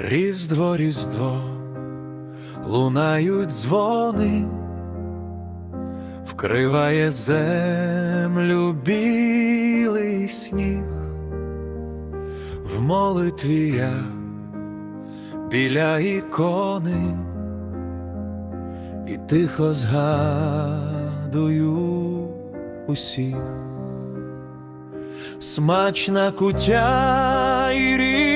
Різдво, різдво, лунають дзвони, вкриває землю білий сніг, в молитві я біля ікони і тихо згадую усіх. Смачна кутя і рідні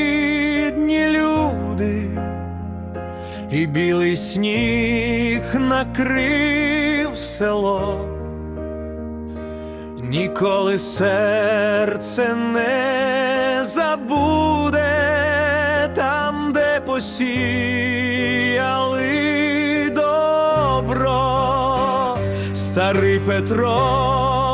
і білий сніг накрив село, ніколи серце не забуде там, де посіяли добро, старий Петро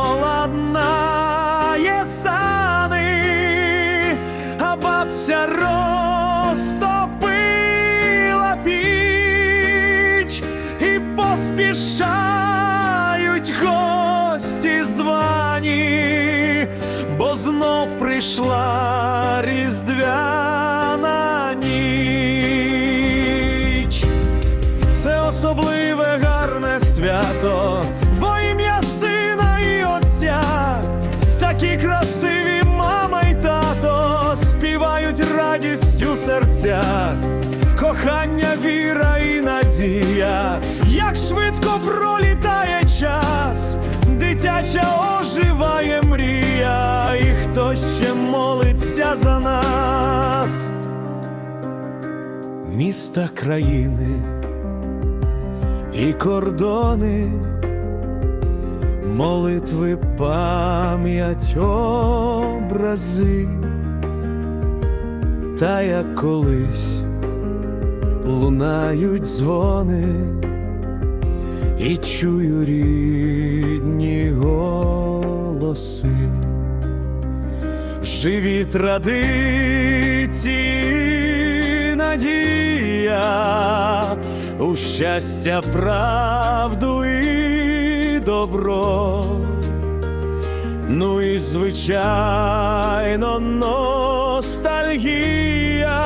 поспішають гості звані, бо знов прийшла різдвяна ніч. Це особливе гарне свято, во ім'я сина і отця, такі красиві мама й тато співають радістю серця, кохання, віра і надія, як швидко пролітає час, дитяча оживає мрія, і хто ще молиться за нас, міста країни і кордони, молитви, пам'ять, образи, та як колись лунають дзвони, і чую рідні голоси, живі традиції, надія у щастя, правду і добро. Ну і звичайно, ностальгія